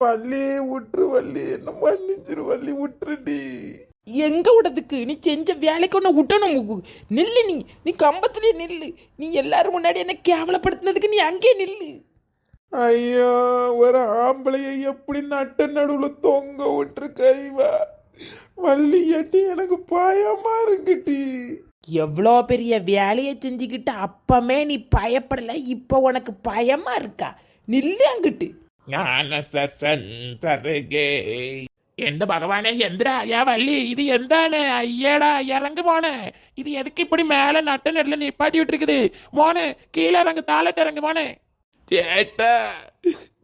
வள்ளி விட்டுரு வள்ளி என்ன மன்னிச்சிரு வள்ளி விட்டுருடி எங்க விடதுக்கு நீ செஞ்ச வேலைக்கு ஒன்று விட்டணும் நில்லு நீ. நீ கம்பத்திலே நில்லு. நீ எல்லாரும் முன்னாடி என்ன கேவலப்படுத்தினதுக்கு நீ அங்கே நில்லு. ஐயோ ஒரு ஆம்பளைய எப்படி நட்ட நடுவுல தொங்க விட்டுரு கைவா வள்ளி எட்டி எனக்கு பயமா இருக்குடி. எவ்வளோ பெரிய வேலையை செஞ்சுக்கிட்டு அப்பமே நீ பயப்படல. இப்போ உனக்கு பயமா இருக்கா? நில்லு அங்கிட்டு. ஞான சசன் சருகே எந்த பகவானே எந்திரா ஐயா வள்ளி இது எந்தானே? ஐயடா இறங்கு போன இது எதுக்கு இப்படி மேல நட்ட நெட்ல நிப்பாட்டி விட்டுருக்குது? மோனு கீழே இறங்கு தாளட்டு இறங்கு மோனே. சேட்டா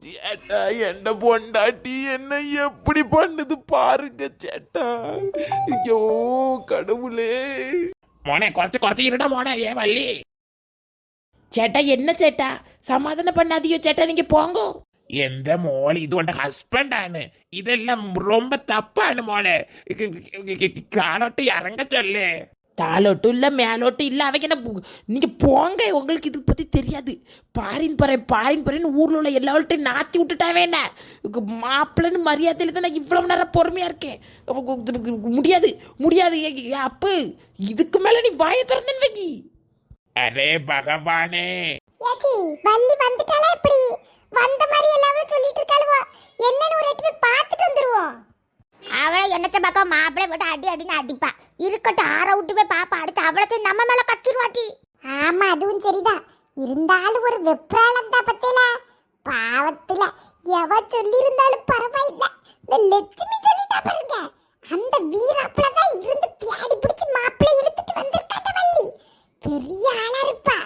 சேட்டா என்ன பொண்டாட்டி என்ன எப்படி பண்ணுது பாருங்க சேட்டா ஐயோ கடவுளே. மோனே குறைச்சு குறைச்சு இருடா மோனே ஏ வள்ளி. சேட்டா என்ன சேட்டா சமாதானம் பண்ணாதியோ சேட்டா நீங்க போங்கோ. எந்த மோளி இது உண்ட ஹஸ்பண்டானு இதெல்லாம் ரொம்ப தப்பானு மோளே காலோட்டு இறங்க சொல்லு தாலோட்டும் இல்ல மேலோட்டும் இல்ல அவங்க என்ன பு- நீங்க போங்க உங்களுக்கு இது பத்தி தெரியாது பாரின் பறை பாரின் பறைன்னு ஊர்ல உள்ள எல்லாவற்றையும் நாத்தி விட்டுட்டாவே என்ன மாப்பிள்ளைன்னு மரியாதையில தான் நான் இவ்வளவு நேரம் பொறுமையா இருக்கேன் முடியாது முடியாது அப்பு இதுக்கு மேல நீ வாயை திறந்தேன்னு வைக்கி அரே பகவானே வள்ளி வந்துட்டாளா இப்படி வந்த மாதிரி எல்லாரும் சொல்லிட்டு இருக்காளுவோ. என்னன்னு ஒரு எட்டு போய் பார்த்துட்டு வந்துருவோம். அவளை என்னத்த பாப்பா மாப்பிள்ளை போட்டு அடி அடின்னு அடிப்பா. இருக்கட்டும் ஆற விட்டு போய் பாப்பா. அடுத்து அவளுக்கு நம்ம மேல கத்திருவாட்டி ஆமா அதுவும் சரிதான். இருந்தாலும் ஒரு வெப்ராளம் தான் பத்தியில பாவத்துல. எவ சொல்லி இருந்தாலும் பரவாயில்ல. இந்த லட்சுமி சொல்லிட்டா பாருங்க அந்த வீராப்புல தான் இருந்து தேடி பிடிச்சு மாப்பிள்ளை இழுத்துட்டு வந்திருக்காங்க வள்ளி பெரிய ஆளா இருப்பா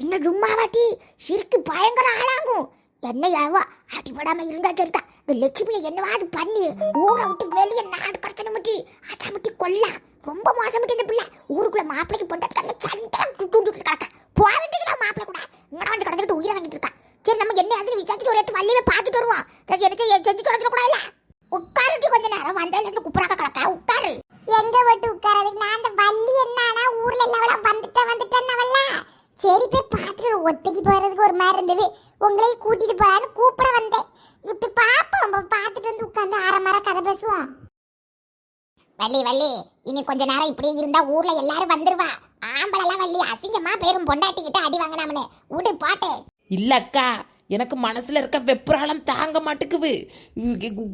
இன்னும் சும்மாவாட்டி சிரிக்கு பயங்கர ஆளாகும் என்ன யாவா அடிபடாம இருந்தா கேட்டா இந்த லட்சுமியை என்னவாது பண்ணி ஊரை விட்டு வெளியே நாடு கடத்தணும் முட்டி. அதை முட்டி கொல்லா. ரொம்ப மோசம் இந்த பிள்ளை. ஊருக்குள்ள மாப்பிளைக்கு பொண்டாட்டி சண்டை தூண்டுட்டு கிடக்க. போக வேண்டியதுல மாப்பிள்ளை கூட. இங்கே வந்து கிடந்துட்டு உயிரை வாங்கிட்டு இருக்கா. சரி நம்ம என்ன அதுன்னு விசாரிச்சுட்டு ஒரு எட்டு வள்ளியே பார்த்துட்டு வருவோம். சரி என்ன செய்ய செஞ்சு கிடந்துட கூட இல்ல உட்காருட்டு கொஞ்ச நேரம். வந்தால் இருந்து குப்புறாக்க கிடக்கா. உட்காரு. எங்க விட்டு உட்காரதுக்கு நான் அந்த வள்ளி என்னன்னா ஊர்ல எல்லாம் வந்துட்டேன் வந்துட்டேன்னவல்ல சரி போய் பார்த்துட்டு ஒத்தைக்கு போறதுக்கு ஒரு மாதிரி இருந்தது. உங்களையும் கூட்டிட்டு போலான்னு கூப்பிட வந்தேன். இப்ப பாப்போம். பார்த்துட்டு வந்து உட்காந்து அரை மரம் கதை பேசுவோம். வள்ளி வள்ளி இனி கொஞ்ச நேரம் இப்படியே இருந்தா ஊர்ல எல்லாரும் வந்துருவா. ஆம்பளெல்லாம் வள்ளி அசிங்கமா பேரும் பொண்டாட்டிக்கிட்டு அடி வாங்கினாமனு. விடு பாட்டு. இல்லக்கா எனக்கு மனசுல இருக்க வெப்புராளம் தாங்க மாட்டேங்குது.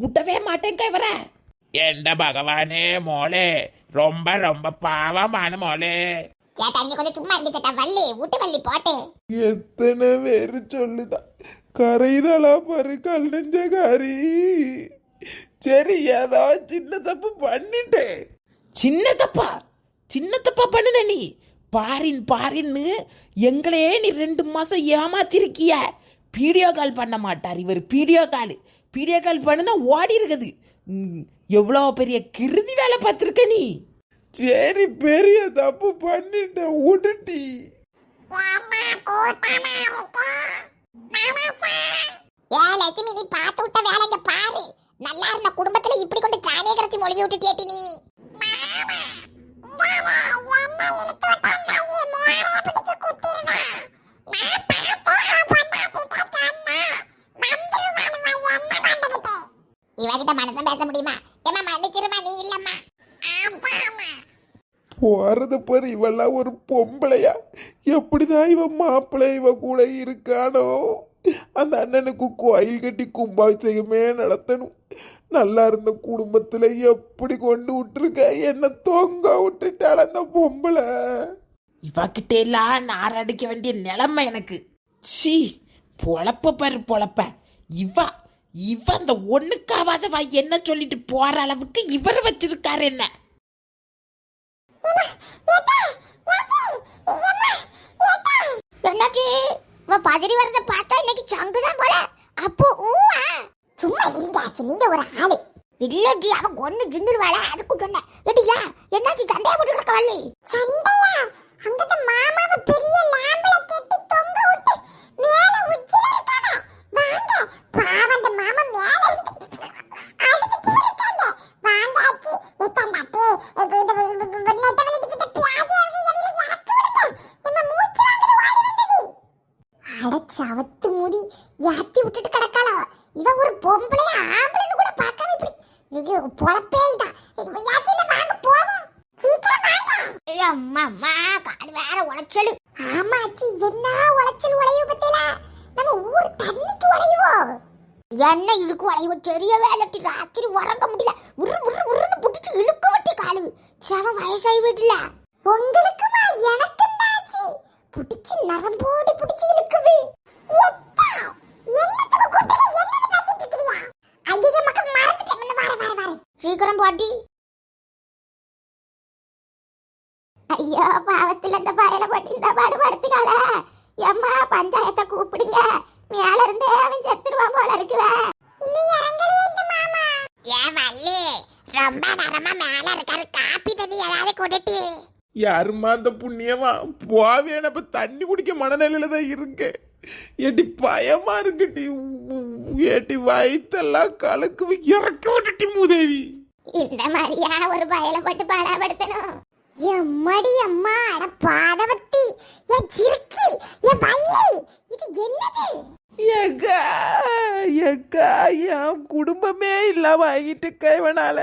விட்டவே மாட்டேங்க இவர. எந்த பகவானே மோளே. ரொம்ப ரொம்ப பாவமான மோளே. கேட்டா இங்க கொஞ்சம் சும்மா இருந்து கேட்டா வள்ளி விட்டு வள்ளி போட்டு. எத்தனை பேரு சொல்லுதா? கரைதலா பாரு கல் நெஞ்சகாரி சரி ஏதோ சின்ன தப்பு பண்ணிட்டேன் சின்ன தப்பா? சின்ன தப்பா பண்ணுன நீ? பாரின் பாரின்னு எங்களையே நீ ரெண்டு மாசம் ஏமாத்திருக்கிய. வீடியோ கால் பண்ண மாட்டார் இவர் வீடியோ கால். வீடியோ கால் பண்ணுனா ஓடி இருக்குது. ம், எவ்வளோ பெரிய கிருதி வேலை பார்த்துருக்க நீ? சரி பெரிய தப்பு பண்ணிட்டேன் விடுட்டி ஏ லட்சுமி நீ பார்த்து விட்ட வேலைங்க பாரு. நல்லா இருந்த குடும்பத்துல இப்படி கொண்டு சாணியை கரைச்சி மொழிவி விட்டுட்டேட்டி நீ போறத இவெல்லாம் ஒரு பொம்பளையா? எப்படிதான் இவன் மாப்பிள்ளை இவ கூட இருக்கானோ? அந்த அண்ணனுக்கு கோயில் கட்டி கும்பாபிஷேகமே நடத்தணும். நல்லா இருந்த குடும்பத்தில் எப்படி கொண்டு விட்டுருக்க? என்ன தொங்க விட்டுட்டாள் அந்த பொம்பளை? இவகிட்ட எல்லாம் நாரடிக்க வேண்டிய நிலைமை எனக்கு. சி பொழப்ப பாரு பொழப்ப. இவ இவ அந்த ஒண்ணுக்காவாதவா என்ன சொல்லிட்டு போற அளவுக்கு இவர் வச்சிருக்காரு என்ன? என்னாச்சு இவ பதறி வரத பார்த்தா இன்னைக்கு சங்குதான் போல அப்போ ஊவா சும்மா இருங்க ஆச்சு நீங்க ஒரு ஆளு இல்லடி அவ ஒண்ணு கிண்டுருவாள அதுக்கு சொன்னேன் ஏடியா என்னாச்சு சண்டையா போட்டு கிடக்க வள்ளி சண்டையா அங்கத மாமாவை பெரிய லாம்பல கட்டி தொங்க விட்டு மேல உச்சில இருக்காங்க வாங்க பாவம் அந்த மாமா மேல இருந்து அழுதுட்டே இருக்காங்க வாங்க ஆச்சி எத்தாண்டாட்டி நெட்ட வலிக்கிட்ட பியாதி அவங்க இடையில இறக்கி விடுங்க என்ன மூச்சு வாங்குது வாய் வந்தது அட சவத்து முடி யாத்தி விட்டுட்டு கிடக்காளோ இவ ஒரு பொம்பளை பொழப்பேதான் வாங்க போவோம் சீக்கிரம் வாங்க ஐயோ அம்மா அம்மா கால் வேற உளைச்சல் ஆமாச்சி என்ன உழைச்சல் உழைவு பத்தில? நம்ம ஊர் தண்ணிக்கு உழைவோம் என்ன இழுக்கு உழைவு தெரிய வேலைக்கு ராத்திரி உறங்க முடியல. உரு உரு உருன்னு புடிச்சு இழுக்க வட்டி காலு. செவ வயசாகி வீட்டுல உங்களுக்குமா எனக்கு புடிச்சு நரம்போடு புடிச்சு இழுக்குது. பஞ்சாயத்தை கூப்பிடுங்க. மேல இருந்தே அவன் செத்துருவான் போல இருக்குவே ஏன் வள்ளி ரொம்ப நேரமா மேல இருக்காரு. காப்பி தண்ணி ஏதாவது கொடுட்டி. யாரும்மா அந்த புண்ணியமா? போவேன் அப்ப தண்ணி குடிக்க மனநிலையில தான் இருக்கு ஏட்டி பயமா இருக்குட்டி ஏட்டி வயித்தெல்லாம் கலக்கு இறக்க விட்டுட்டி மூதேவி. இந்த மாதிரியா ஒரு பயல போட்டு பாடாப்படுத்தணும்? எம்மடி அம்மா அட பாதவத்தி என் சிறுக்கி என் வள்ளி இது என்னது? ஏக்கா ஏக்கா என் குடும்பமே இல்லாம ஆகிட்டு கைவனால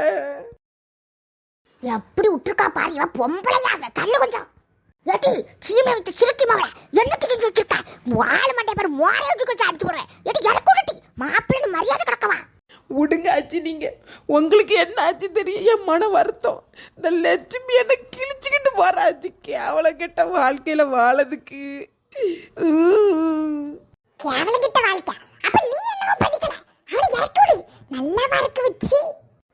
எப்படி விட்டுருக்கா பாரு இவன் பொம்பளையா தள்ளு கொஞ்சம். ஏட்டி சீமை வச்சு சிறுக்கி மகள என்னட்டு செஞ்சு வச்சிருக்கா? வாழை மண்டை பாரு மோரைய வச்சு வச்சு அடிச்சு போடுறேன் எனக்கு விட்டுட்டி மாப்பிள்ளைன்னு மரியாதை கிடக்கவா? விடுங்க ஆச்சு நீங்க. உங்களுக்கு என்ன ஆச்சு தெரியும்? என் மன வருத்தம். இந்த லட்சுமி என்ன கிழிச்சுக்கிட்டு போறாச்சு கேவல கெட்ட வாழ்க்கையில வாழதுக்கு. கேவலம் கிட்ட வாழ்க்கை. அப்ப நீ என்னமோ பண்ணிக்கல அவனை இறக்கி நல்லா வறுக்க வச்சு.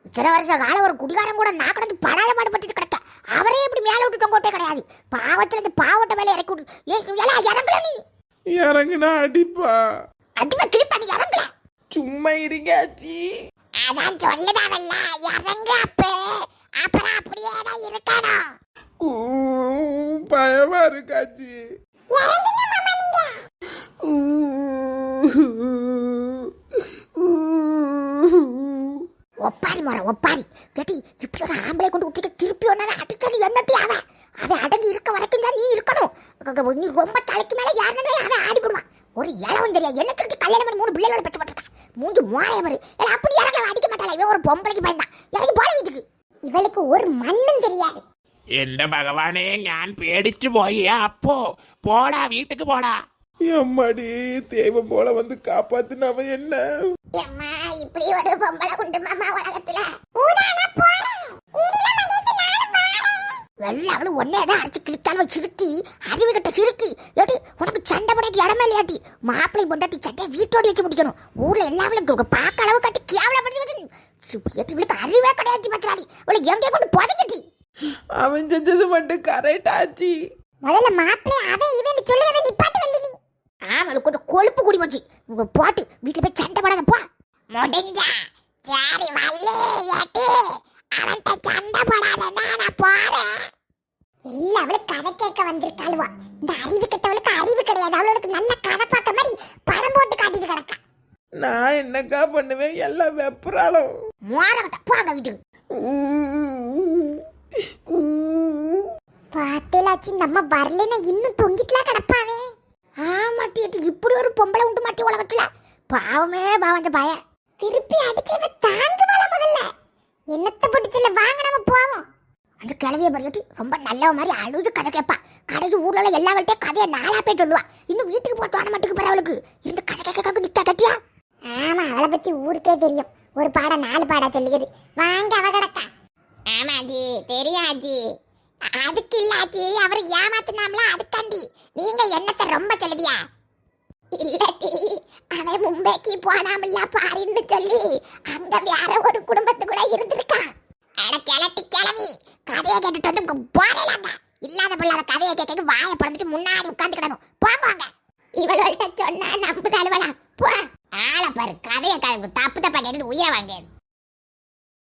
இத்தனை வருஷ காலம் ஒரு குடிகாரன் கூட நான் கடந்து படாத பாடுபட்டு கிடக்க அவரே இப்படி மேல விட்டுட்டோம் கோட்டே கிடையாது. பாவத்துல இருந்து பாவட்ட மேல இறக்கி விடு. ஏ, எல்லாம் இறங்கல நீ. இறங்குனா அடிப்பா. அடிமை கிளிப்பா நீ இறங்கல சும்மா இருங்க ஆச்சி அதான் சொல்லுதாவல்ல இறங்கு அப்ப. அப்புறம் அப்படியே தான் இருக்கணும். ஊ, பயமா இருக்காச்சு. ஒப்பாரி முறை ஒப்பாரி. கேட்டி இப்படி ஒரு ஆம்பளை கொண்டு விட்டுட்டு திருப்பி ஒன்னாவே அடிச்சது என்னட்டி அவன் அவன் அடங்கி இருக்க வரைக்கும் தான் நீ இருக்கணும். க- க- நீ ரொம்ப தலைக்கு மேல யாருன்னு அவன் ஆடி போடுவான் ஒரு இளவன் தெரியாது என்ன திருட்டு கல்யாணம் பண்ணி மூணு பிள்ளைகளோட பெற்று போட்டிருக்கான் மூஞ்சி மோரைய மாதிரி அப்படி இறக்கலாம் அடிக்க மாட்டாளா? இவன் ஒரு பொம்பளைக்கு பயந்தான் எனக்கு போல வீட்டுக்கு. இவளுக்கு ஒரு மண்ணும் தெரியாது. എന്റെ ഭഗവാനെ ഞാൻ പേടിച്ചു പോയി അപ്പോ പോടാ വീട്ടിക്ക് പോടാ എമ്മടി ദൈവം പോളെ വന്ന് കാപ്പാത്തിനവ എന്നെ இப்படி ஒரு பொம்பளை உண்டு மாமா உலகத்துல. ஊதானா வெள்ள அவளு ஒன்னே தான் அடிச்சு கிழிச்சாலும் சிறுக்கி அறிவு கிட்ட சிறுக்கி ஏட்டி உனக்கு சண்டை போடாட்டி இடமே இல்லையாட்டி? மாப்பிள்ளை பொண்டாட்டி சட்டையை வீட்டோடி வச்சு முடிக்கணும். ஊர்ல எல்லாவளும் பார்க்க அளவு கட்டி கேவலப்பட்டு ஏட்டி இவளுக்கு அறிவே கிடையாது பச்சாடி இவளை எங்கே கொண்டு புதைக்கட்டி அவன் செஞ்சது மட்டும் கரெக்ட் ஆச்சி. முதல்ல மாப்பிள்ளை அவன் இவன் சொல்லுறத நிப்பாட்டு வந்து நீ. ஆமா கொஞ்சம் கொழுப்பு குடி வச்சு போட்டு வீட்டுல போய் சண்டை போடாத போ. முடிஞ்சா சரி வல்லே ஏட்டி அவன்கிட்ட சண்டை போடாதன்னா நான் போறேன் இல்ல அவளுக்கு கதை கேட்க வந்திருக்காளுவா. இந்த அறிவு கெட்டவளுக்கு அறிவு கிடையாது. அவளுக்கு நல்ல கதை பார்த்த மாதிரி படம் போட்டு காட்டிட்டு கிடக்கா. நான் என்னக்கா பண்ணுவேன்? எல்லாம் வெப்புறாலும் மோரகட்ட போங்க வீட்டுக்கு. பாத்திலாச்சு நம்ம வரலன்னா இன்னும் தொங்கிட்டுலாம் கிடப்பாவே. ஆமாட்டி இப்படி ஒரு பொம்பளை உண்டு மாட்டி உலகத்துல? பாவமே பாவஞ்ச பய. திருப்பி அடிச்சு தாங்குவாள முதல்ல? என்னத்தை பிடிச்சல வாங்க நம்ம போவோம். அந்த கிழவியை பறியாட்டி ரொம்ப நல்ல மாதிரி அழுது கதை கேட்பா. கடைசி ஊர்ல உள்ள எல்லாவள்கிட்டயும் கதையை நாளா போய் சொல்லுவா. இன்னும் வீட்டுக்கு போட்டு வர மாட்டுக்கு பிற அவளுக்கு. இருந்து கதை கேட்க நிக்க கட்டியா? ஆமா அவளை பத்தி ஊருக்கே தெரியும். ஒரு பாடம் நாலு பாடா சொல்லுகிறது வாங்க அவ கிடக்கா. ஆமா ஜி தெரியும் ஆஜி அதுக்கு இல்ல ஆச்சி அவர் ஏமாத்தினாம்ல அதுக்காண்டி. நீங்க என்னத்தை ரொம்ப சொல்லுதியா? இல்லடி அவன் மும்பைக்கு போனாமல்ல பாரின்னு சொல்லி அங்க வேற ஒரு குடும்பத்து கூட இருந்திருக்கான் அட கிளட்டி கிளவி கதையை கேட்டுட்டு வந்து போறலாங்க இல்லாத பிள்ளாத கதையை கேட்க வாயை பிறந்துட்டு முன்னாடி